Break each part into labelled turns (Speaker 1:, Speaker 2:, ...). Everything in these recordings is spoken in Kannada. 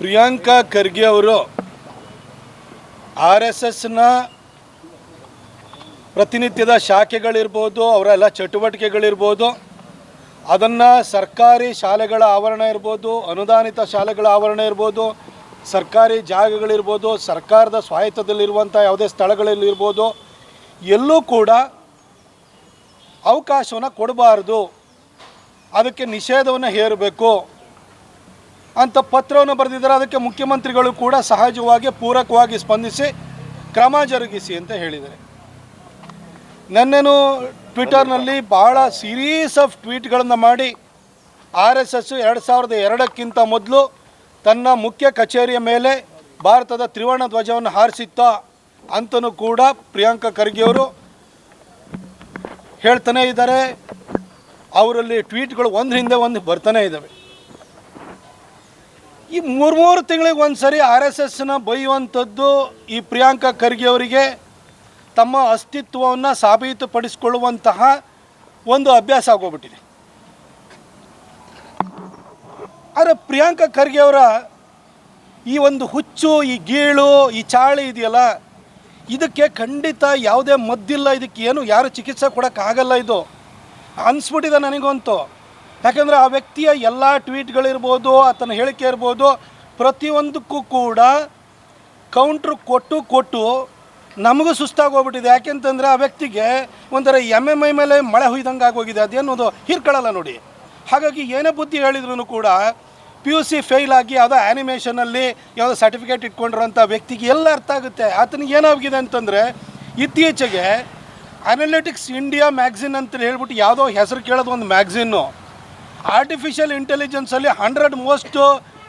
Speaker 1: ಪ್ರಿಯಾಂಕಾ ಖರ್ಗೆ ಅವರು ಆರ್ ಎಸ್ ಎಸ್ನ ಪ್ರತಿನಿತ್ಯದ ಶಾಖೆಗಳಿರ್ಬೋದು, ಅವರೆಲ್ಲ ಚಟುವಟಿಕೆಗಳಿರ್ಬೋದು, ಅದನ್ನು ಸರ್ಕಾರಿ ಶಾಲೆಗಳ ಆವರಣ ಇರ್ಬೋದು, ಅನುದಾನಿತ ಶಾಲೆಗಳ ಆವರಣ ಇರ್ಬೋದು, ಸರ್ಕಾರಿ ಜಾಗಗಳಿರ್ಬೋದು, ಸರ್ಕಾರದ ಸ್ವಾಯತ್ತದಲ್ಲಿರುವಂಥ ಯಾವುದೇ ಸ್ಥಳಗಳಲ್ಲಿರ್ಬೋದು, ಎಲ್ಲೂ ಕೂಡ ಅವಕಾಶವನ್ನು ಕೊಡಬಾರ್ದು. ಅದಕ್ಕೆ ನಿಷೇಧವನ್ನು ಹೇರಬೇಕು. ಅಂತ ಪತ್ರವನ್ನು ಬರೆದಿದ್ದಾರೆ. ಅದಕ್ಕೆ ಮುಖ್ಯಮಂತ್ರಿಗಳು ಕೂಡ ಸಹಜವಾಗಿ, ಪೂರಕವಾಗಿ ಸ್ಪಂದಿಸಿ ಕ್ರಮ ಜರುಗಿಸಿ ಅಂತ ಹೇಳಿದ್ದಾರೆ. ನನ್ನನ್ನು ಟ್ವಿಟರ್ನಲ್ಲಿ ಭಾಳ ಸೀರೀಸ್ ಆಫ್ ಟ್ವೀಟ್ಗಳನ್ನು ಮಾಡಿ, ಆರ್ ಎಸ್ ಎಸ್ ಎರಡು ಸಾವಿರದ ಎರಡಕ್ಕಿಂತ ಮೊದಲು ತನ್ನ ಮುಖ್ಯ ಕಚೇರಿಯ ಮೇಲೆ ಭಾರತದ ತ್ರಿವರ್ಣ ಧ್ವಜವನ್ನು ಹಾರಿಸಿತ್ತ ಅಂತಲೂ ಕೂಡ ಪ್ರಿಯಾಂಕಾ ಖರ್ಗೆಯವರು ಹೇಳ್ತಾನೆ ಇದ್ದಾರೆ. ಅವರಲ್ಲಿ ಟ್ವೀಟ್ಗಳು ಒಂದು ಹಿಂದೆ ಒಂದು ಬರ್ತಾನೆ ಇದ್ದಾವೆ. ಈ ಮೂರು ಮೂರು ತಿಂಗಳಿಗೆ ಒಂದು ಸರಿ ಆರ್ ಎಸ್ ಎಸ್ನ ಬೈಯುವಂಥದ್ದು ಈ ಪ್ರಿಯಾಂಕಾ ಖರ್ಗೆ ಅವರಿಗೆ ತಮ್ಮ ಅಸ್ತಿತ್ವವನ್ನು ಸಾಬೀತುಪಡಿಸಿಕೊಳ್ಳುವಂತಹ ಒಂದು ಅಭ್ಯಾಸ ಆಗೋಗ್ಬಿಟ್ಟಿದೆ. ಆದರೆ ಪ್ರಿಯಾಂಕಾ ಖರ್ಗೆ ಅವರ ಈ ಒಂದು ಹುಚ್ಚು, ಈ ಗೀಳು, ಈ ಚಾಳಿ ಇದೆಯಲ್ಲ, ಇದಕ್ಕೆ ಖಂಡಿತ ಯಾವುದೇ ಮದ್ದಿಲ್ಲ, ಇದಕ್ಕೆ ಏನು ಯಾರು ಚಿಕಿತ್ಸೆ ಕೊಡೋಕ್ಕಾಗಲ್ಲ ಇದು. ಅನಿಸ್ಬಿಟ್ಟಿದೆ ನನಗಂತೂ. ಯಾಕಂದರೆ ಆ ವ್ಯಕ್ತಿಯ ಎಲ್ಲ ಟ್ವೀಟ್ಗಳಿರ್ಬೋದು, ಆತನ ಹೇಳಿಕೆ ಇರ್ಬೋದು, ಪ್ರತಿಯೊಂದಕ್ಕೂ ಕೂಡ ಕೌಂಟ್ರ್ ಕೊಟ್ಟು ಕೊಟ್ಟು ನಮಗೂ ಸುಸ್ತಾಗೋಗ್ಬಿಟ್ಟಿದೆ ಯಾಕೆಂತಂದರೆ ಆ ವ್ಯಕ್ತಿಗೆ ಒಂಥರ ಎಂ ಎಂ ಐ ಮೇಲೆ ಮಳೆ ಹುಯ್ದಂಗೆ ಆಗೋಗಿದೆ. ಅದೇನೋದು ಹೀರ್ಕೊಳ್ಳಲ್ಲ ನೋಡಿ. ಹಾಗಾಗಿ ಏನೇ ಬುದ್ಧಿ ಹೇಳಿದ್ರು ಕೂಡ ಪಿ ಯು ಸಿ ಫೇಲ್ ಆಗಿ ಯಾವುದೋ ಆ್ಯನಿಮೇಷನಲ್ಲಿ ಯಾವುದೋ ಸರ್ಟಿಫಿಕೇಟ್ ಇಟ್ಕೊಂಡಿರೋಂಥ ವ್ಯಕ್ತಿಗೆ ಎಲ್ಲ ಅರ್ಥ ಆಗುತ್ತೆ. ಆತನಿಗೆ ಏನಾಗಿದೆ ಅಂತಂದರೆ ಇತ್ತೀಚೆಗೆ ಅನಾಲಿಟಿಕ್ಸ್ ಇಂಡಿಯಾ ಮ್ಯಾಗ್ಝಿನ್ ಅಂತ ಹೇಳ್ಬಿಟ್ಟು ಯಾವುದೋ ಹೆಸರು ಕೇಳೋದು ಒಂದು ಮ್ಯಾಗ್ಝಿನ್ನು ಆರ್ಟಿಫಿಷಿಯಲ್ ಇಂಟೆಲಿಜೆನ್ಸಲ್ಲಿ ಹಂಡ್ರೆಡ್ ಮೋಸ್ಟ್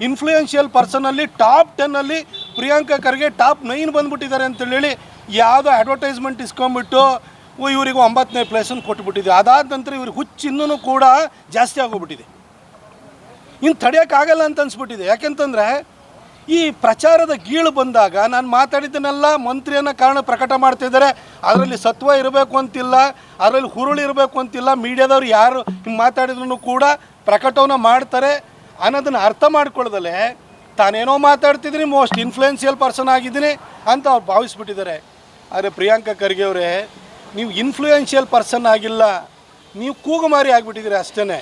Speaker 1: ಇನ್ಫ್ಲೂಯೆನ್ಷಿಯಲ್ ಪರ್ಸನಲ್ಲಿ ಟಾಪ್ ಟೆನ್ನಲ್ಲಿ ಪ್ರಿಯಾಂಕಾ ಖರ್ಗೆ ಟಾಪ್ ನೈನ್ ಬಂದ್ಬಿಟ್ಟಿದ್ದಾರೆ ಅಂತೇಳಿ ಯಾವುದೋ ಅಡ್ವರ್ಟೈಸ್ಮೆಂಟ್ ಇಸ್ಕೊಂಬಿಟ್ಟು ಇವರಿಗೆ ಒಂಬತ್ತನೇ ಪ್ಲೇಸನ್ನು ಕೊಟ್ಬಿಟ್ಟಿದೆ. ಅದಾದ ನಂತರ ಇವ್ರಿಗೆ ಹುಚ್ಚು ಇನ್ನೂ ಕೂಡ ಜಾಸ್ತಿ ಆಗೋಗ್ಬಿಟ್ಟಿದೆ. ಇನ್ನು ತಡೆಯೋಕ್ಕಾಗಲ್ಲ ಅಂತ ಅನ್ಸ್ಬಿಟ್ಟಿದೆ. ಯಾಕೆಂತಂದರೆ ಈ ಪ್ರಚಾರದ ಗೀಳು ಬಂದಾಗ ನಾನು ಮಾತಾಡಿದ್ದನ್ನೆಲ್ಲ ಮಂತ್ರಿಯನ್ನ ಕಾರಣ ಪ್ರಕಟ ಮಾಡ್ತಿದ್ದಾರೆ ಅದರಲ್ಲಿ ಸತ್ವ ಇರಬೇಕು ಅಂತಿಲ್ಲ, ಅದರಲ್ಲಿ ಹುರುಳು ಇರಬೇಕು ಅಂತಿಲ್ಲ, ಮೀಡಿಯಾದವ್ರು ಯಾರು ಹಿಂಗೆ ಮಾತಾಡಿದ್ರು ಕೂಡ ಪ್ರಕಟವನ್ನು ಮಾಡ್ತಾರೆ. ಅನ್ನೋದನ್ನು ಅರ್ಥ ಮಾಡ್ಕೊಳ್ಳ್ದಲೆ ತಾನೇನೋ ಮಾತಾಡ್ತಿದ್ದೀನಿ, ಮೋಸ್ಟ್ ಇನ್ಫ್ಲೂಯೆನ್ಸಿಯಲ್ ಪರ್ಸನ್ ಆಗಿದ್ದೀನಿ ಅಂತ ಅವ್ರು ಭಾವಿಸ್ಬಿಟ್ಟಿದ್ದಾರೆ. ಆದರೆ ಪ್ರಿಯಾಂಕಾ ಖರ್ಗೆ ಅವರೇ, ನೀವು ಇನ್ಫ್ಲುಯೆನ್ಷಿಯಲ್ ಪರ್ಸನ್ ಆಗಿಲ್ಲ, ನೀವು ಕೂಗುಮಾರಿ ಆಗಿಬಿಟ್ಟಿದ್ದೀರಿ ಅಷ್ಟೇ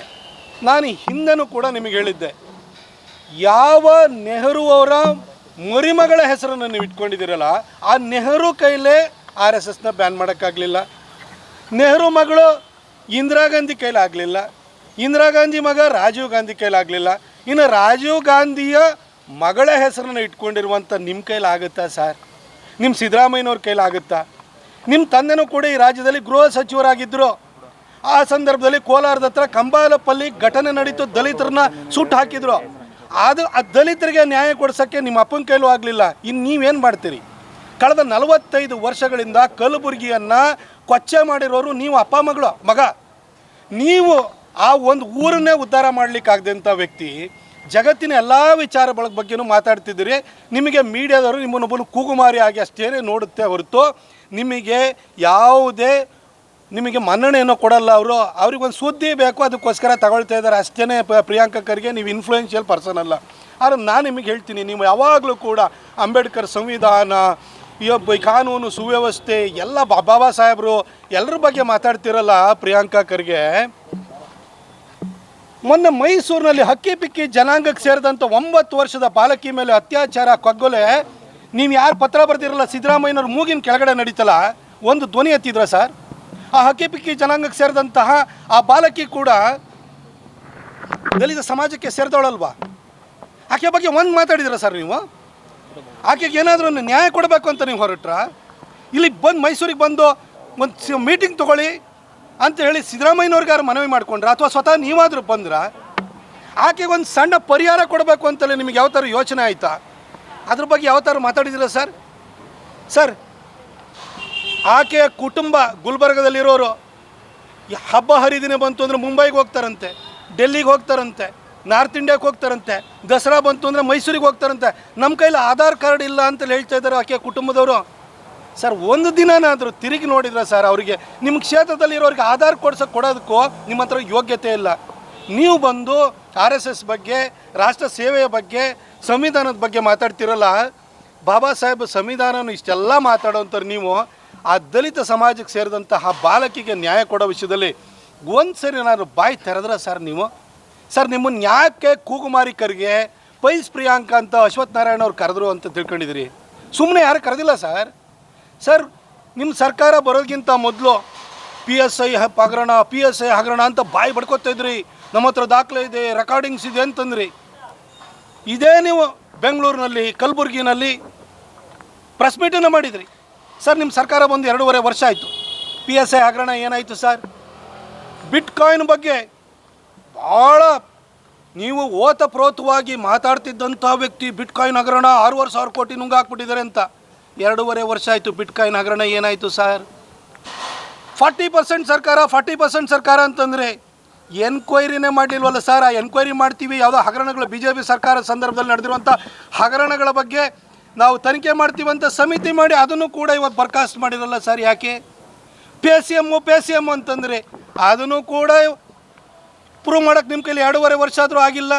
Speaker 1: ನಾನು ಹಿಂದೆನೂ ಕೂಡ ನಿಮಗೆ ಹೇಳಿದ್ದೆ. ಯಾವ ನೆಹರು ಅವರ ಮರಿಮಗಳ ಹೆಸರನ್ನು ನೀವು ಇಟ್ಕೊಂಡಿದ್ದೀರಲ್ಲ, ಆ ನೆಹರು ಕೈಲೇ ಆರ್ ಎಸ್ ಎಸ್ನ ಬ್ಯಾನ್ ಮಾಡೋಕ್ಕಾಗಲಿಲ್ಲ. ನೆಹರು ಮಗಳು ಇಂದಿರಾ ಗಾಂಧಿ ಕೈಲಿ ಆಗಲಿಲ್ಲ. ಇಂದಿರಾ ಗಾಂಧಿ ಮಗ ರಾಜೀವ್ ಗಾಂಧಿ ಕೈಲಾಗಲಿಲ್ಲ ಇನ್ನು ರಾಜೀವ್ ಗಾಂಧಿಯ ಮಗಳ ಹೆಸರನ್ನು ಇಟ್ಕೊಂಡಿರುವಂಥ ನಿಮ್ಮ ಕೈಲಾಗುತ್ತಾ ಸರ್? ನಿಮ್ಮ ಸಿದ್ದರಾಮಯ್ಯನವ್ರ ಕೈಲಾಗುತ್ತಾ ನಿಮ್ಮ ತಂದೆನೂ ಕೂಡ ಈ ರಾಜ್ಯದಲ್ಲಿ ಗೃಹ ಸಚಿವರಾಗಿದ್ದರು ಆ ಸಂದರ್ಭದಲ್ಲಿ ಕೋಲಾರದ ಹತ್ರ ಕಂಬಾಲಪಲ್ಲಿ ಘಟನೆ ನಡೀತು, ದಲಿತರನ್ನ ಸುಟ್ಟು ಹಾಕಿದ್ರು. ಅದು ಆ ದಲಿತರಿಗೆ ನ್ಯಾಯ ಕೊಡ್ಸೋಕ್ಕೆ ನಿಮ್ಮ ಅಪ್ಪನ ಕೈಲೂ ಆಗಲಿಲ್ಲ. ಇನ್ನು ನೀವೇನು ಮಾಡ್ತೀರಿ? ಕಳೆದ ನಲವತ್ತೈದು ವರ್ಷಗಳಿಂದ ಕಲಬುರಗಿಯನ್ನು ಕೊಚ್ಚೆ ಮಾಡಿರೋರು ನೀವು ಅಪ್ಪ, ಮಗಳು, ಮಗ. ನೀವು ಆ ಒಂದು ಊರನ್ನೇ ಉದ್ಧಾರ ಮಾಡಲಿಕ್ಕಾಗದಂಥ ವ್ಯಕ್ತಿ ಜಗತ್ತಿನ ಎಲ್ಲ ವಿಚಾರಗಳ ಬಗ್ಗೆನೂ ಮಾತಾಡ್ತಿದ್ದೀರಿ. ನಿಮಗೆ ಮೀಡಿಯಾದವರು ನಿಮ್ಮನ್ನೊಬ್ಬನು ಕೂಗುಮಾರಿ ಆಗಿ ಅಷ್ಟೇ ನೋಡುತ್ತೆ ಹೊರತು ನಿಮಗೆ ಯಾವುದೇ ನಿಮಗೆ ಮನ್ನಣೆಯನ್ನು ಕೊಡಲ್ಲ ಅವರು. ಅವ್ರಿಗೊಂದು ಸುದ್ದಿ ಬೇಕು, ಅದಕ್ಕೋಸ್ಕರ ತಗೊಳ್ತಾ ಇದ್ದಾರೆ. ಅಷ್ಟೇ ಪ್ರಿಯಾಂಕಾ ಖರ್ಗೆ, ನೀವು ಇನ್ಫ್ಲೂಯೆನ್ಷಿಯಲ್ ಪರ್ಸನ್ ಅಲ್ಲ. ಆದರೆ ನಾನು ನಿಮಗೆ ಹೇಳ್ತೀನಿ, ನೀವು ಯಾವಾಗಲೂ ಕೂಡ ಅಂಬೇಡ್ಕರ್ ಸಂವಿಧಾನ, ಈ ಕಾನೂನು ಸುವ್ಯವಸ್ಥೆ, ಎಲ್ಲ ಬಾಬಾ ಸಾಹೇಬರು ಎಲ್ಲರ ಬಗ್ಗೆ ಮಾತಾಡ್ತಿರಲ್ಲ ಪ್ರಿಯಾಂಕಾ ಖರ್ಗೆ? ಮೊನ್ನೆ ಮೈಸೂರಿನಲ್ಲಿ ಹಕ್ಕಿ ಪಿಕ್ಕಿ ಜನಾಂಗಕ್ಕೆ ಸೇರಿದಂಥ ಒಂಬತ್ತು ವರ್ಷದ ಬಾಲಕಿ ಮೇಲೆ ಅತ್ಯಾಚಾರ, ಕಗ್ಗೊಲೆ. ನೀವು ಯಾರು ಪತ್ರ ಬರ್ತಿರಲ್ಲ ಸಿದ್ದರಾಮಯ್ಯನವ್ರ ಮೂಗಿನ ಕೆಳಗಡೆ ನಡೀತಲ್ಲ? ಒಂದು ಧ್ವನಿ ಎತ್ತಿದ್ರ ಸರ್? ಆ ಹಕ್ಕಿ ಪಿಕ್ಕಿ ಜನಾಂಗಕ್ಕೆ ಸೇರಿದಂತಹ ಆ ಬಾಲಕಿ ಕೂಡ ದಲಿತ ಸಮಾಜಕ್ಕೆ ಸೇರಿದವಳಲ್ವಾ? ಆಕೆ ಬಗ್ಗೆ ಒಂದು ಮಾತಾಡಿದಿರ ಸರ್ ನೀವು? ಆಕೆಗೆ ಏನಾದರೂ ನ್ಯಾಯ ಕೊಡಬೇಕು ಅಂತ ನೀವು ಹೊರಟ್ರ? ಇಲ್ಲಿ ಬಂದು ಮೈಸೂರಿಗೆ ಬಂದು ಒಂದು ಮೀಟಿಂಗ್ ತಗೊಳ್ಳಿ ಅಂತ ಹೇಳಿ ಸಿದ್ದರಾಮಯ್ಯನವ್ರಿಗಾರು ಮನವಿ ಮಾಡ್ಕೊಂಡ್ರ? ಅಥವಾ ಸ್ವತಃ ನೀವಾದರೂ ಬಂದ್ರ? ಆಕೆಗೆ ಒಂದು ಸಣ್ಣ ಪರಿಹಾರ ಕೊಡಬೇಕು ಅಂತಲೇ ನಿಮಗೆ ಯಾವ ಥರ ಯೋಚನೆ ಆಯಿತಾ? ಅದ್ರ ಬಗ್ಗೆ ಯಾವ ಥರ ಮಾತಾಡಿದಿರ ಸರ್? ಸರ್ ಆಕೆಯ ಕುಟುಂಬ ಗುಲ್ಬರ್ಗದಲ್ಲಿರೋರು ಹಬ್ಬ ಹರಿದಿನ ಬಂತು ಅಂದರೆ ಮುಂಬೈಗೆ ಹೋಗ್ತಾರಂತೆ, ಡೆಲ್ಲಿಗೆ ಹೋಗ್ತಾರಂತೆ, ನಾರ್ತ್ ಇಂಡಿಯಾಗೆ ಹೋಗ್ತಾರಂತೆ, ದಸರಾ ಬಂತು ಅಂದರೆ ಮೈಸೂರಿಗೆ ಹೋಗ್ತಾರಂತೆ. ನಮ್ಮ ಕೈಲಿ ಆಧಾರ್ ಕಾರ್ಡ್ ಇಲ್ಲ ಅಂತ ಹೇಳ್ತಾ ಇದ್ದಾರೆ ಆಕೆಯ ಕುಟುಂಬದವರು. ಸರ್, ಒಂದು ದಿನನಾದರೂ ತಿರುಗಿ ನೋಡಿದ್ರೆ ಸರ್ ಅವರಿಗೆ, ನಿಮ್ಮ ಕ್ಷೇತ್ರದಲ್ಲಿರೋರಿಗೆ ಆಧಾರ್ ಕೊಡ್ಸೋಕೆ ಕೊಡೋದಕ್ಕೂ ನಿಮ್ಮ ಹತ್ರ ಯೋಗ್ಯತೆ ಇಲ್ಲ. ನೀವು ಬಂದು ಆರ್ ಎಸ್ ಎಸ್ ಬಗ್ಗೆ, ರಾಷ್ಟ್ರ ಸೇವೆಯ ಬಗ್ಗೆ, ಸಂವಿಧಾನದ ಬಗ್ಗೆ ಮಾತಾಡ್ತಿರಲ್ಲ, ಬಾಬಾ ಸಾಹೇಬ್ ಸಂವಿಧಾನನೂ ಇಷ್ಟೆಲ್ಲ ಮಾತಾಡೋಂಥವ್ರು ನೀವು ಆ ದಲಿತ ಸಮಾಜಕ್ಕೆ ಸೇರಿದಂತಹ ಬಾಲಕಿಗೆ ನ್ಯಾಯ ಕೊಡೋ ವಿಷಯದಲ್ಲಿ ಒಂದು ಸರಿ ನಾನು ಬಾಯಿ ತೆರೆದ್ರೆ ಸರ್ ನೀವು? ಸರ್ ನಿಮ್ಮನ್ನು ಯಾಕೆ ಕೂಗುಮಾರಿ ಕರ್ಗೆ ಪೈಸ್ ಪ್ರಿಯಾಂಕ ಅಂತ ಅಶ್ವಥ್ ನಾರಾಯಣ ಅವ್ರು ಕರೆದ್ರು ಅಂತ ತಿಳ್ಕೊಂಡಿದ್ದೀರಿ? ಸುಮ್ಮನೆ ಯಾರು ಕರೆದಿಲ್ಲ ಸರ್? ಸರ್ ನಿಮ್ಮ ಸರ್ಕಾರ ಬರೋದಕ್ಕಿಂತ ಮೊದಲು ಪಿ ಎಸ್ ಐ ಹಗರಣ ಪಿ ಎಸ್ ಐ ಹಗರಣ ಅಂತ ಬಾಯಿ ಬಡ್ಕೊತಾ ಇದ್ರಿ. ನಮ್ಮ ಹತ್ರ ದಾಖಲೆ ಇದೆ ರೆಕಾರ್ಡಿಂಗ್ಸ್ ಇದೆ ಅಂತಂದ್ರಿ. ಇದೇ ನೀವು ಬೆಂಗಳೂರಿನಲ್ಲಿ, ಕಲಬುರಗಿನಲ್ಲಿ ಪ್ರೆಸ್ ಮೀಟನ್ನು ಮಾಡಿದ್ರಿ. ಸರ್ ನಿಮ್ಮ ಸರ್ಕಾರ ಬಂದು ಎರಡೂವರೆ ವರ್ಷ ಆಯಿತು. ಪಿ ಎಸ್ ಐ ಹಗರಣ ಏನಾಯಿತು ಸರ್? ಬಿಟ್ಕಾಯಿನ್ ಬಗ್ಗೆ ಭಾಳ ನೀವು ಓತಪ್ರೋತವಾಗಿ ಮಾತಾಡ್ತಿದ್ದಂಥ ವ್ಯಕ್ತಿ ಬಿಟ್ಕಾಯಿನ್ ಹಗರಣ ಆರೂವರೆ ಸಾವಿರ ಕೋಟಿ ನುಂಗಾಕ್ಬಿಟ್ಟಿದ್ದಾರೆ ಅಂತ. ಎರಡೂವರೆ ವರ್ಷ ಆಯಿತು ಬಿಟ್ಕಾಯಿನ್ ಹಗರಣ ಏನಾಯಿತು ಸರ್? ಫಾರ್ಟಿ ಪರ್ಸೆಂಟ್ ಸರ್ಕಾರ, ಫಾರ್ಟಿ ಪರ್ಸೆಂಟ್ ಸರ್ಕಾರ ಅಂತಂದರೆ ಎನ್ಕ್ವೈರಿನೇ ಮಾಡಲಿಲ್ವಲ್ಲ ಸರ್? ಆ ಎನ್ಕ್ವೈರಿ ಮಾಡ್ತೀವಿ, ಯಾವುದೋ ಹಗರಣಗಳು ಬಿ ಜೆ ಪಿ ಸರ್ಕಾರದ ಸಂದರ್ಭದಲ್ಲಿ ನಡೆದಿರುವಂಥ ಹಗರಣಗಳ ಬಗ್ಗೆ ನಾವು ತನಿಖೆ ಮಾಡ್ತೀವಂತ ಸಮಿತಿ ಮಾಡಿ ಅದನ್ನು ಕೂಡ ಇವತ್ತು ಬರ್ಖಾಸ್ತು ಮಾಡಿರಲ್ಲ ಸರ್, ಯಾಕೆ? P C M pay C M ಅಂತಂದರೆ ಅದನ್ನು ಕೂಡ ಪ್ರೂವ್ ಮಾಡೋಕ್ಕೆ ನಿಮ್ಮ ಕೈಲಿ ಎರಡೂವರೆ ವರ್ಷ ಆದರೂ ಆಗಿಲ್ಲ.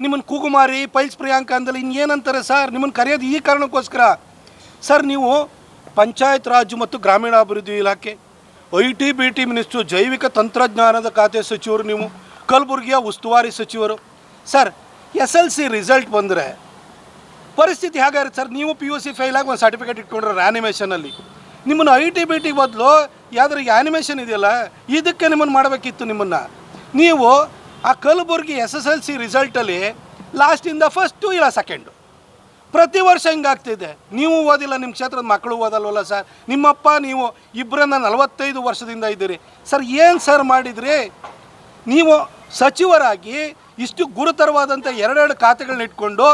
Speaker 1: ನಿಮ್ಮನ್ನು ಕೂಗುಮಾರಿ ಪೈಲ್ಸ್ ಪ್ರಿಯಾಂಕ ಅಂದಲ್ಲಿ ಇನ್ನೇನಂತಾರೆ ಸರ್? ನಿಮ್ಮನ್ನು ಕರೆಯೋದು ಈ ಕಾರಣಕ್ಕೋಸ್ಕರ. ಸರ್, ನೀವು ಪಂಚಾಯತ್ ರಾಜ್ ಮತ್ತು ಗ್ರಾಮೀಣಾಭಿವೃದ್ಧಿ ಇಲಾಖೆ, I T, B T minister, ಜೈವಿಕ ತಂತ್ರಜ್ಞಾನದ ಖಾತೆ ಸಚಿವರು ನೀವು, ಕಲಬುರಗಿಯ ಉಸ್ತುವಾರಿ ಸಚಿವರು. Sir, S L C result ಬಂದರೆ ಪರಿಸ್ಥಿತಿ ಹೇಗಾಗುತ್ತೆ ಸರ್? ನೀವು ಪಿ ಯು ಸಿ ಫೇಲ್ ಆಗಿ ಒಂದು ಸರ್ಟಿಫಿಕೇಟ್ ಇಟ್ಕೊಂಡ್ರೆ ಆ್ಯನಿಮೇಷನಲ್ಲಿ ನಿಮ್ಮನ್ನು ಐ ಟಿ ಬಿ ಟಿ ಬದಲು ಯಾವ್ದಾರು ಆ್ಯನಿಮೇಷನ್ ಇದೆಯಲ್ಲ, ಇದಕ್ಕೆ ನಿಮ್ಮನ್ನು ಮಾಡಬೇಕಿತ್ತು ನಿಮ್ಮನ್ನು. ನೀವು ಆ Kalaburagi S S L C ರಿಸಲ್ಟಲ್ಲಿ ಲಾಸ್ಟಿಂದ ಫಸ್ಟು ಇಲ್ಲ ಸೆಕೆಂಡು ಪ್ರತಿ ವರ್ಷ ಹಿಂಗಾಗ್ತಿದೆ ನೀವು ಓದಿಲ್ಲ ನಿಮ್ಮ ಕ್ಷೇತ್ರದ ಮಕ್ಕಳು ಓದಲ್ವಲ್ಲ ಸರ್? ನಿಮ್ಮಪ್ಪ, ನೀವು ಇಬ್ಬರನ್ನ ನಲವತ್ತೈದು ವರ್ಷದಿಂದ ಇದ್ದೀರಿ. ಸರ್, ಏನು ಸರ್ ಮಾಡಿದ್ರಿ? ನೀವು ಸಚಿವರಾಗಿ ಇಷ್ಟು ಗುರುತರವಾದಂಥ ಎರಡೆರಡು ಖಾತೆಗಳನ್ನ ಇಟ್ಕೊಂಡು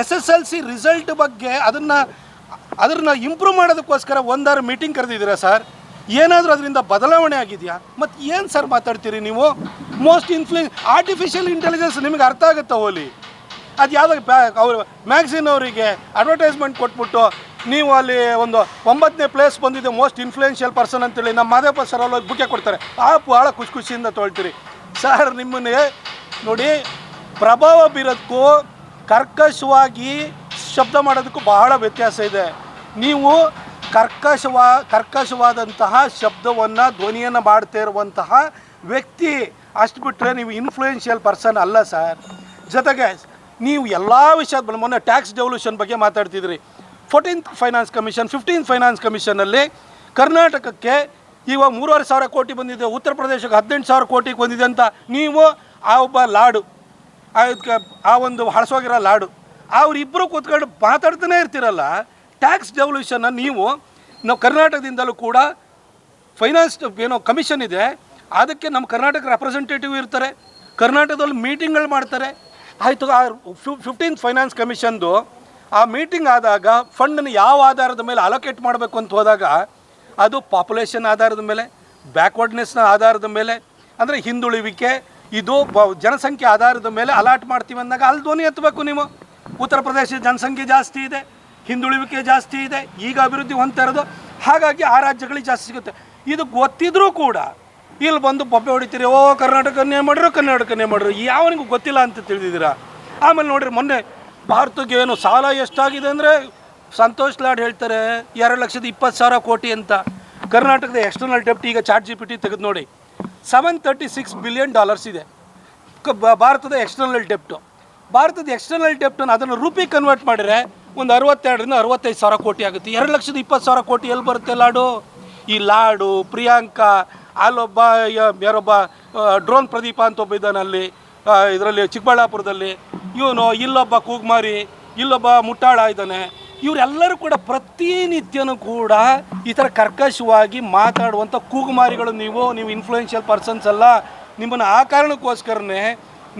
Speaker 1: S S L C result ಬಗ್ಗೆ ಅದನ್ನು ಅದನ್ನು ಇಂಪ್ರೂವ್ ಮಾಡೋದಕ್ಕೋಸ್ಕರ ಒಂದಾರು ಮೀಟಿಂಗ್ ಕರೆದಿದ್ದೀರಾ ಸರ್ ಏನಾದರೂ ಅದರಿಂದ ಬದಲಾವಣೆ ಆಗಿದೆಯಾ? ಮತ್ತು ಏನು ಸರ್ ಮಾತಾಡ್ತೀರಿ ನೀವು? ಮೋಸ್ಟ್ ಇನ್ಫ್ಲೂಯೆನ್ಸ್ ಆರ್ಟಿಫಿಷಿಯಲ್ ಇಂಟೆಲಿಜೆನ್ಸ್ ನಿಮಗೆ ಅರ್ಥ ಆಗುತ್ತಾ ಹೋಲಿ? ಅದು ಬ್ಯಾ ಅವರು ಮ್ಯಾಗ್ಝಿನ್ ಅವರಿಗೆ ಅಡ್ವರ್ಟೈಸ್ಮೆಂಟ್ ಕೊಟ್ಬಿಟ್ಟು ನೀವು ಅಲ್ಲಿ ಒಂದು ಒಂಬತ್ತನೇ ಪ್ಲೇಸ್ ಬಂದಿದೆ ಮೋಸ್ಟ್ ಇನ್ಫ್ಲೂಯೆನ್ಷಿಯಲ್ ಪರ್ಸನ್ ಅಂತೇಳಿ ನಮ್ಮ ಮಾದೇಪ ಸರ್ ಅಲ್ಲಿ ಬುಕ್ಕೆ ಕೊಡ್ತಾರೆ. ಆ ಭಾಳ ಖುಷಿ ಖುಷಿಯಿಂದ ತೊಳ್ತೀರಿ ಸರ್ ನಿಮ್ಮನ್ನೇ ನೋಡಿ ಪ್ರಭಾವ ಬೀರೋದಕ್ಕೂ ಕರ್ಕಶವಾಗಿ ಶಬ್ದ ಮಾಡೋದಕ್ಕೂ ಬಹಳ ವ್ಯತ್ಯಾಸ ಇದೆ. ನೀವು ಕರ್ಕಶವ, ಕರ್ಕಶವಾದಂತಹ ಶಬ್ದವನ್ನು, ಧ್ವನಿಯನ್ನು ಮಾಡ್ತಾ ಇರುವಂತಹ ವ್ಯಕ್ತಿ ಅಷ್ಟು ಬಿಟ್ಟರೆ ನೀವು ಇನ್ಫ್ಲೂಯೆನ್ಷಿಯಲ್ ಪರ್ಸನ್ ಅಲ್ಲ ಸರ್. ಜೊತೆಗೆ ನೀವು ಎಲ್ಲ ವಿಷಯದ ಮೊನ್ನೆ ಟ್ಯಾಕ್ಸ್ ಡೆವಲ್ಯೂಷನ್ ಬಗ್ಗೆ ಮಾತಾಡ್ತಿದ್ರಿ. Fourteenth finance commission fifteenth finance ಕಮಿಷನಲ್ಲಿ ಕರ್ನಾಟಕಕ್ಕೆ ಇವಾಗ ಮೂರುವರೆ ಸಾವಿರ ಕೋಟಿ ಬಂದಿದೆ, ಉತ್ತರ ಪ್ರದೇಶಕ್ಕೆ ಹದಿನೆಂಟು ಸಾವಿರ ಕೋಟಿಗೆ ಬಂದಿದೆ ಅಂತ ನೀವು ಆ ಒಬ್ಬ ಲಾಡು ಆ ಒಂದು ಹಳಸೋಗಿರೋ ಲಾಡು ಅವರಿಬ್ಬರು ಕೂತ್ಕೊಂಡು ಮಾತಾಡ್ತಾನೆ ಇರ್ತಿರಲ್ಲ. ಟ್ಯಾಕ್ಸ್ ಡೆವಲ್ಯೂಷನ್ನ ನೀವು, ನಾವು ಕರ್ನಾಟಕದಿಂದಲೂ ಕೂಡ ಫೈನಾನ್ಸ್ ಏನೋ ಕಮಿಷನ್ ಇದೆ, ಅದಕ್ಕೆ ನಮ್ಮ ಕರ್ನಾಟಕ ರೆಪ್ರೆಸೆಂಟೇಟಿವ್ ಇರ್ತಾರೆ. ಕರ್ನಾಟಕದಲ್ಲಿ ಮೀಟಿಂಗ್ಗಳು ಮಾಡ್ತಾರೆ. ಆಯಿತು, ಆ ಫಿಫ್ಟೀನ್ತ್ ಫೈನಾನ್ಸ್ ಕಮಿಷನ್ದು ಆ ಮೀಟಿಂಗ್ ಆದಾಗ ಫಂಡನ್ನು ಯಾವ ಆಧಾರದ ಮೇಲೆ ಅಲೋಕೇಟ್ ಮಾಡಬೇಕು ಅಂತ ಹೋದಾಗ, ಅದು ಪಾಪ್ಯುಲೇಷನ್ ಆಧಾರದ ಮೇಲೆ ಬ್ಯಾಕ್ವರ್ಡ್ನೆಸ್ನ ಆಧಾರದ ಮೇಲೆ, ಅಂದರೆ ಹಿಂದುಳಿವಿಕೆ ಇದು ಬ ಜನಸಂಖ್ಯೆ ಆಧಾರದ ಮೇಲೆ ಅಲಾಟ್ ಮಾಡ್ತೀವಿ ಅಂದಾಗ ಅಲ್ಲಿ ಧ್ವನಿ ಎತ್ತಬೇಕು ನೀವು. ಉತ್ತರ ಪ್ರದೇಶದ ಜನಸಂಖ್ಯೆ ಜಾಸ್ತಿ ಇದೆ, ಹಿಂದುಳಿವಿಕೆ ಜಾಸ್ತಿ ಇದೆ, ಈಗ ಅಭಿವೃದ್ಧಿ ಹೊಂದ್ತಾ ಹಾಗಾಗಿ ಆ ರಾಜ್ಯಗಳಿಗೆ ಜಾಸ್ತಿ ಸಿಗುತ್ತೆ. ಇದು ಗೊತ್ತಿದ್ರೂ ಕೂಡ ಇಲ್ಲಿ ಬಂದು ಬೊಬ್ಬೆ ಹೊಡಿತೀರಿ, ಓ ಕರ್ನಾಟಕನೇ ಮಾಡಿರು ಕರ್ನಾಟಕನೇ ಮಾಡಿರು ಯಾವನಿಗೂ ಗೊತ್ತಿಲ್ಲ ಅಂತ ತಿಳಿದಿದ್ದೀರಾ? ಆಮೇಲೆ ನೋಡಿರಿ, ಮೊನ್ನೆ ಭಾರತಕ್ಕೆ ಏನು ಸಾಲ ಎಷ್ಟಾಗಿದೆ ಅಂದರೆ ಸಂತೋಷ್ ಲಾಡ್ ಹೇಳ್ತಾರೆ, ಎರಡು ಲಕ್ಷದ ಇಪ್ಪತ್ತು ಸಾವಿರ ಕೋಟಿ ಅಂತ. ಕರ್ನಾಟಕದ ಎಕ್ಸ್ಟರ್ನಲ್ ಡೆಪ್ಟ್ ಈಗ ಚಾಟ್ ಜಿ ಪಿ ಟಿ ತೆಗೆದು ನೋಡಿ. Seven thirty six billion dollars ಇದೆ ಭಾರತದ ಎಕ್ಸ್ಟರ್ನಲ್ ಡೆಪ್ಟು ಭಾರತದ ಎಕ್ಸ್ಟರ್ನಲ್ ಡೆಪ್ಟನ್ನು ಅದನ್ನು ರೂಪಿ ಕನ್ವರ್ಟ್ ಮಾಡಿದ್ರೆ ಒಂದು ಅರವತ್ತೆರಡರಿಂದ ಅರವತ್ತೈದು ಸಾವಿರ ಕೋಟಿ ಆಗುತ್ತೆ. ಎರಡು ಲಕ್ಷದ ಇಪ್ಪತ್ತು ಸಾವಿರ ಕೋಟಿ ಎಲ್ಲಿ ಬರುತ್ತೆ ಲಾಡು? ಈ ಲಾಡು, ಪ್ರಿಯಾಂಕಾ ಅಲ್ಲೊಬ್ಬ ಯಾರೊಬ್ಬ ಡ್ರೋನ್ ಪ್ರದೀಪ ಅಂತ ಒಬ್ಬ ಇದ್ದಾನೆ ಅಲ್ಲಿ ಇದರಲ್ಲಿ ಚಿಕ್ಕಬಳ್ಳಾಪುರದಲ್ಲಿ. ಇವನು ಇಲ್ಲೊಬ್ಬ ಕೂಗ್ಮಾರಿ, ಇಲ್ಲೊಬ್ಬ ಮುಟ್ಟಾಳ ಇದ್ದಾನೆ. ಇವರೆಲ್ಲರೂ ಕೂಡ ಪ್ರತಿನಿತ್ಯನೂ ಕೂಡ ಈ ಥರ ಕರ್ಕಶವಾಗಿ ಮಾತಾಡುವಂಥ ಕೂಗುಮಾರಿಗಳು ನೀವು ನೀವು ಇನ್ಫ್ಲೂಯೆನ್ಷಿಯಲ್ ಪರ್ಸನ್ಸ್ ಅಲ್ಲ. ನಿಮ್ಮನ್ನು ಆ ಕಾರಣಕ್ಕೋಸ್ಕರನೇ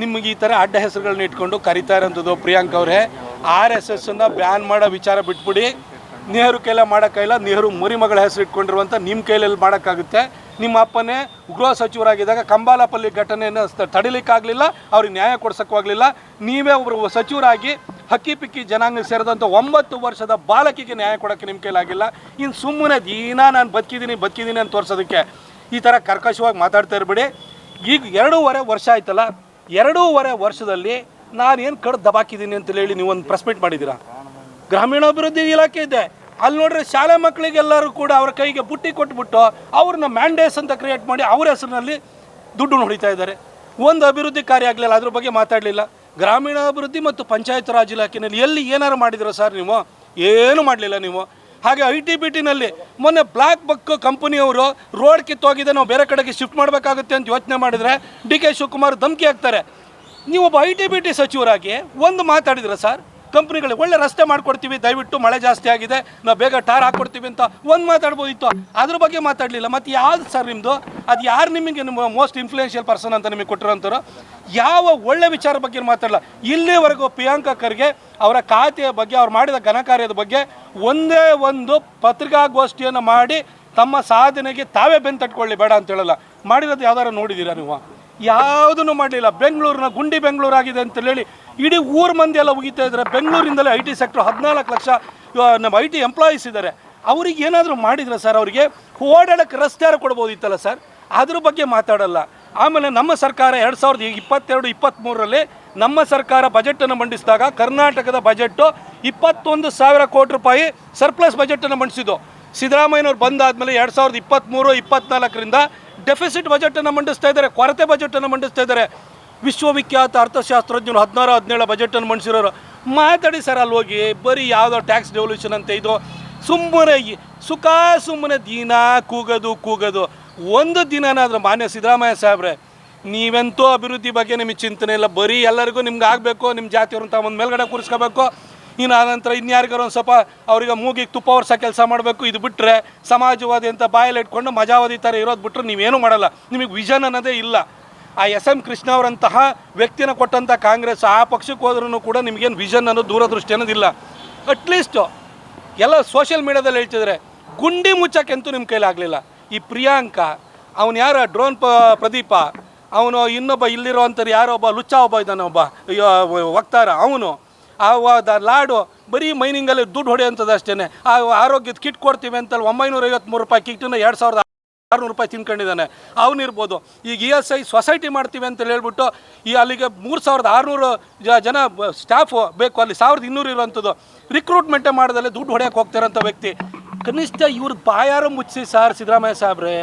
Speaker 1: ನಿಮಗೆ ಈ ಥರ ಅಡ್ಡ ಹೆಸರುಗಳನ್ನ ಇಟ್ಕೊಂಡು ಕರಿತಾ ಇರೋಂಥದ್ದು ಪ್ರಿಯಾಂಕ್ ಅವರೇ. ಆರ್ ಎಸ್ ಎಸ್ಸನ್ನು ಬ್ಯಾನ್ ಮಾಡೋ ವಿಚಾರ ಬಿಟ್ಬಿಡಿ. ನೆಹರು ಕೈಲ ಮಾಡೋಕ್ಕಾಗಿಲ್ಲ ನೆಹರು ಮರಿಮಗಳ ಹೆಸರು ಇಟ್ಕೊಂಡಿರುವಂಥ ನಿಮ್ಮ ಕೈಲಲ್ಲಿ ಮಾಡೋಕ್ಕಾಗುತ್ತೆ. ನಿಮ್ಮ ಅಪ್ಪನೇ ಗೃಹ ಸಚಿವರಾಗಿದ್ದಾಗ ಕಂಬಾಲಪಲ್ಲಿ ಘಟನೆಯನ್ನು ತಡಿಲಿಕ್ಕಾಗಲಿಲ್ಲ, ಅವ್ರಿಗೆ ನ್ಯಾಯ ಕೊಡ್ಸೋಕ್ಕಾಗಲಿಲ್ಲ. ನೀವೇ ಒಬ್ಬರು ಸಚಿವರಾಗಿ ಹಕ್ಕಿ ಪಿಕ್ಕಿ ಜನಾಂಗಕ್ಕೆ ಸೇರಿದಂಥ ಒಂಬತ್ತು ವರ್ಷದ ಬಾಲಕಿಗೆ ನ್ಯಾಯ ಕೊಡೋಕ್ಕೆ ನಿಮ್ಮ ಕೈಲಾಗಿಲ್ಲ. ಇನ್ನು ಸುಮ್ಮನೆ ದಿನ ನಾನು ಬದುಕಿದ್ದೀನಿ ಬದುಕಿದ್ದೀನಿ ಅಂತ ತೋರಿಸೋದಕ್ಕೆ ಈ ಥರ ಕರ್ಕಶವಾಗಿ ಮಾತಾಡ್ತಾ ಇರಬೇಡಿ. ಈಗ ಎರಡೂವರೆ ವರ್ಷ ಆಯ್ತಲ್ಲ, ಎರಡೂವರೆ ವರ್ಷದಲ್ಲಿ ನಾನೇನು ಕಡ್ದು ದಬಾಕಿದ್ದೀನಿ ಅಂತ ಹೇಳಿ ನೀವು ಒಂದು ಪ್ರೆಸ್ ಮೀಟ್ ಮಾಡಿದ್ದೀರಾ ಗ್ರಾಮೀಣಾಭಿವೃದ್ಧಿ ಇಲಾಖೆ ಇದೆ. ಅಲ್ಲಿ ನೋಡ್ರೆ ಶಾಲೆ ಮಕ್ಕಳಿಗೆಲ್ಲರೂ ಕೂಡ ಅವರ ಕೈಗೆ ಬುಟ್ಟಿ ಕೊಟ್ಬಿಟ್ಟು ಅವ್ರನ್ನ ಮ್ಯಾಂಡೇಸ್ ಅಂತ ಕ್ರಿಯೇಟ್ ಮಾಡಿ ಅವ್ರ ಹೆಸರಿನಲ್ಲಿ ದುಡ್ಡು ಹೊಡಿತಾ ಇದ್ದಾರೆ. ಒಂದು ಅಭಿವೃದ್ಧಿ ಕಾರ್ಯ ಆಗಲಿಲ್ಲ, ಅದ್ರ ಬಗ್ಗೆ ಮಾತಾಡಲಿಲ್ಲ. ಗ್ರಾಮೀಣಾಭಿವೃದ್ಧಿ ಮತ್ತು ಪಂಚಾಯತ್ ರಾಜ್ ಇಲಾಖೆಯಲ್ಲಿ ಎಲ್ಲಿ ಏನಾರು ಮಾಡಿದ್ರು ಸರ್ ನೀವು? ಏನು ಮಾಡಲಿಲ್ಲ ನೀವು? ಹಾಗೆ ಐ ಟಿ ಬಿ ಟಿನಲ್ಲಿ ಮೊನ್ನೆ ಬ್ಲಾಕ್ ಬಕ್ ಕಂಪನಿಯವರು ರೋಡ್ ಕಿತ್ತೋಗಿದೆ, ನಾವು ಬೇರೆ ಕಡೆಗೆ ಶಿಫ್ಟ್ ಮಾಡಬೇಕಾಗುತ್ತೆ ಅಂತ ಯೋಚನೆ ಮಾಡಿದರೆ ಡಿ ಕೆ ಶಿವಕುಮಾರ್ ಧಮಕಿ ಹಾಕ್ತಾರೆ. ನೀವು ಒಬ್ಬ ಐ ಟಿ ಬಿ ಟಿ ಸಚಿವರಾಗಿ ಒಂದು ಮಾತಾಡಿದ್ರ ಸರ್? ಕಂಪ್ನಿಗಳಿಗೆ ಒಳ್ಳೆ ರಸ್ತೆ ಮಾಡ್ಕೊಡ್ತೀವಿ. ದಯವಿಟ್ಟು ಮಳೆ ಜಾಸ್ತಿ ಆಗಿದೆ. ನಾವು ಬೇಗ ಟಾರ್ ಹಾಕ್ಕೊಡ್ತೀವಿ ಅಂತ ಒಂದು ಮಾತಾಡ್ಬೋದಿತ್ತು. ಅದ್ರ ಬಗ್ಗೆ ಮಾತಾಡಲಿಲ್ಲ. ಮತ್ತು ಯಾವ್ದು ಸರ್ ನಿಮ್ಮದು ಅದು ಯಾರು ನಿಮಗೆ ನಿಮ್ಮ ಮೋಸ್ಟ್ ಇನ್ಫ್ಲೂಯೆನ್ಷಿಯಲ್ ಪರ್ಸನ್ ಅಂತ ನಿಮಗೆ ಕೊಟ್ಟಿರೋಂಥವ್ರು? ಯಾವ ಒಳ್ಳೆ ವಿಚಾರ ಬಗ್ಗೆ ಮಾತಾಡಲ್ಲ ಇಲ್ಲಿವರೆಗೂ ಪ್ರಿಯಾಂಕಾ ಖರ್ಗೆ ಅವರ ಖಾತೆಯ ಬಗ್ಗೆ, ಅವ್ರು ಮಾಡಿದ ಘನಕಾರ್ಯದ ಬಗ್ಗೆ ಒಂದೇ ಒಂದು ಪತ್ರಿಕಾಗೋಷ್ಠಿಯನ್ನು ಮಾಡಿ ತಮ್ಮ ಸಾಧನೆಗೆ ತಾವೇ ಬೆನ್ನು ತಟ್ಕೊಳ್ಳಿ. ಬೇಡ ಅಂತ ಹೇಳಲ್ಲ. ಮಾಡಿರೋದು ಯಾವ್ದಾರು ನೋಡಿದ್ದೀರಾ ನೀವು? ಯಾವುದನ್ನು ಮಾಡಲಿಲ್ಲ. ಬೆಂಗಳೂರಿನ ಗುಂಡಿ ಬೆಂಗಳೂರು ಆಗಿದೆ ಅಂತ ಹೇಳಿ ಇಡೀ ಊರು ಮಂದಿ ಎಲ್ಲ ಉಗಿತಾ ಇದ್ದಾರೆ ಬೆಂಗಳೂರಿಂದಲೇ ಐ ಟಿ ಸೆಕ್ಟರ್ ಹದಿನಾಲ್ಕು ಲಕ್ಷ ನಮ್ಮ ಐ ಟಿ ಎಂಪ್ಲಾಯೀಸ್ ಇದ್ದಾರೆ ಅವ್ರಿಗೆ ಏನಾದರೂ ಮಾಡಿದರೆ ಸರ್, ಅವರಿಗೆ ಓಡಾಡೋಕ್ಕೆ ರಸ್ತೆ ಕೊಡ್ಬೋದಿತ್ತಲ್ಲ ಸರ್? ಅದ್ರ ಬಗ್ಗೆ ಮಾತಾಡಲ್ಲ. ಆಮೇಲೆ ನಮ್ಮ ಸರ್ಕಾರ ಎರಡು ಸಾವಿರದ ಇಪ್ಪತ್ತೆರಡು ಇಪ್ಪತ್ತ್ಮೂರರಲ್ಲಿ ನಮ್ಮ ಸರ್ಕಾರ ಬಜೆಟನ್ನು ಮಂಡಿಸಿದಾಗ ಕರ್ನಾಟಕದ ಬಜೆಟ್ಟು ಇಪ್ಪತ್ತೊಂದು ಸಾವಿರ ಕೋಟಿ ರೂಪಾಯಿ ಸರ್ಪ್ಲಸ್ ಬಜೆಟನ್ನು ಮಂಡಿಸಿದ್ದು. ಸಿದ್ದರಾಮಯ್ಯನವ್ರು ಬಂದಾದಮೇಲೆ ಎರಡು ಸಾವಿರದ ಇಪ್ಪತ್ತ್ಮೂರು ಇಪ್ಪತ್ನಾಲ್ಕರಿಂದ ಡೆಫಿಸಿಟ್ ಬಜೆಟನ್ನು ಮಂಡಿಸ್ತಾ ಇದ್ದಾರೆ, ಕೊರತೆ ಬಜೆಟನ್ನು ಮಂಡಿಸ್ತಾ ಇದ್ದಾರೆ. ವಿಶ್ವವಿಖ್ಯಾತ ಅರ್ಥಶಾಸ್ತ್ರಜ್ಞರು ಹದಿನಾರು, ಹದಿನೇಳು ಬಜೆಟನ್ನು ಮಂಡಿಸಿರೋರು. ಮಾತಾಡಿ ಸರ್ ಅಲ್ಲಿ ಹೋಗಿ, ಬರೀ ಯಾವುದೋ ಟ್ಯಾಕ್ಸ್ ಡೆವಲ್ಯೂಷನ್ ಅಂತ ಇದು. ಸುಮ್ಮನೆ ಸುಖ ಸುಮ್ಮನೆ ದಿನ ಕೂಗೋದು ಕೂಗೋದು. ಒಂದು ದಿನನಾದರೂ ಮಾನ್ಯ ಸಿದ್ದರಾಮಯ್ಯ ಸಾಹೇಬ್ರೆ, ನೀವೆಂತೂ ಅಭಿವೃದ್ಧಿ ಬಗ್ಗೆ ನಿಮಗೆ ಚಿಂತನೆ ಇಲ್ಲ. ಬರೀ ಎಲ್ಲರಿಗೂ ನಿಮ್ಗೆ ಆಗಬೇಕು ನಿಮ್ಮ ಜಾತಿಯವ್ರನ್ನ ತಗೊಂಡು ಮೇಲ್ಗಡೆ ಕೂರಿಸ್ಕೋಬೇಕು. ಇನ್ನು ಆನಂತರ ಇನ್ಯಾರಿಗಾರು ಒಂದು ಸ್ವಲ್ಪ ಅವ್ರಿಗೆ ಮೂಗಿಗೆ ತುಪ್ಪ ವರ್ಷ ಕೆಲಸ ಮಾಡಬೇಕು, ಇದು ಬಿಟ್ಟರೆ ಸಮಾಜವಾದಿ ಅಂತ ಬಾಯಲ್ಲಿ ಇಟ್ಕೊಂಡು ಮಜಾವಾದಿ ಥರ ಇರೋದು ಬಿಟ್ಟರೆ ನೀವೇನು ಮಾಡಲ್ಲ. ನಿಮಗೆ ವಿಷನ್ ಅನ್ನೋದೇ ಇಲ್ಲ. ಆ ಎಸ್ ಎಂ ಕೃಷ್ಣ ಅವರಂತಹ ವ್ಯಕ್ತಿನ ಕೊಟ್ಟಂಥ ಕಾಂಗ್ರೆಸ್ ಆ ಪಕ್ಷಕ್ಕೆ ಹೋದ್ರೂ ಕೂಡ ನಿಮಗೇನು ವಿಷನ್ ಅನ್ನೋದು ದೂರದೃಷ್ಟಿ ಅನ್ನೋದಿಲ್ಲ ಅಟ್ಲೀಸ್ಟು ಎಲ್ಲ ಸೋಷಿಯಲ್ ಮೀಡಿಯಾದಲ್ಲಿ ಹೇಳ್ತಿದ್ರೆ ಗುಂಡಿ ಮುಚ್ಚೋಕ್ಕಂತೂ ನಿಮ್ಮ ಕೈಲಾಗಲಿಲ್ಲ ಈ ಪ್ರಿಯಾಂಕ, ಅವನು ಯಾರ? ಡ್ರೋನ್ ಪ, ಪ್ರದೀಪ, ಅವನು ಇನ್ನೊಬ್ಬ ಇಲ್ಲಿರೋವಂಥವ್ರು ಯಾರೋ ಒಬ್ಬ, ಲುಚ್ಚ ಒಬ್ಬ ಇದ್ದಾನೆ ಒಬ್ಬ ವಕ್ತಾರ, ಅವನು. ಆ ಲಾಡು, ಬರೀ ಮೈನಿಂಗಲ್ಲಿ ದುಡ್ಡು ಹೊಡೆಯುವಂಥದ್ದು ಅಷ್ಟೇ ಆ ಆರೋಗ್ಯದ ಕಿಟ್ ಕೊಡ್ತೀವಿ ಅಂತ ಒಂಬೈನೂರ ಐವತ್ತ್ಮೂರು ರೂಪಾಯಿ ಕಿಟ್ಟಿನ ಎರಡು ಸಾವಿರದ ಆರುನೂರು ರೂಪಾಯಿ ತಿನ್ಕೊಂಡಿದ್ದಾನೆ. ಅವನಿರ್ಬೋದು ಈಗ ಇ ಎಸ್ ಐ ಸೊಸೈಟಿ ಮಾಡ್ತೀವಿ ಅಂತ ಹೇಳ್ಬಿಟ್ಟು ಈ ಅಲ್ಲಿಗೆ ಮೂರು ಸಾವಿರದ ಆರುನೂರು ಜನ ಸ್ಟಾಫು ಬೇಕು, ಅಲ್ಲಿ ಸಾವಿರದ ಇನ್ನೂರು ಇರುವಂಥದ್ದು. ರಿಕ್ರೂಟ್ಮೆಂಟೇ ಮಾಡ್ದಲ್ಲೇ ದುಡ್ಡು ಹೊಡೆಯೋಕೆ ಹೋಗ್ತಿರೋಂಥ ವ್ಯಕ್ತಿ. ಕನಿಷ್ಠ ಇವ್ರ ಬಾಯಾರು ಮುಚ್ಚಿ ಸರ್ ಸಿದ್ದರಾಮಯ್ಯ ಸಾಹೇಬ್ರೆ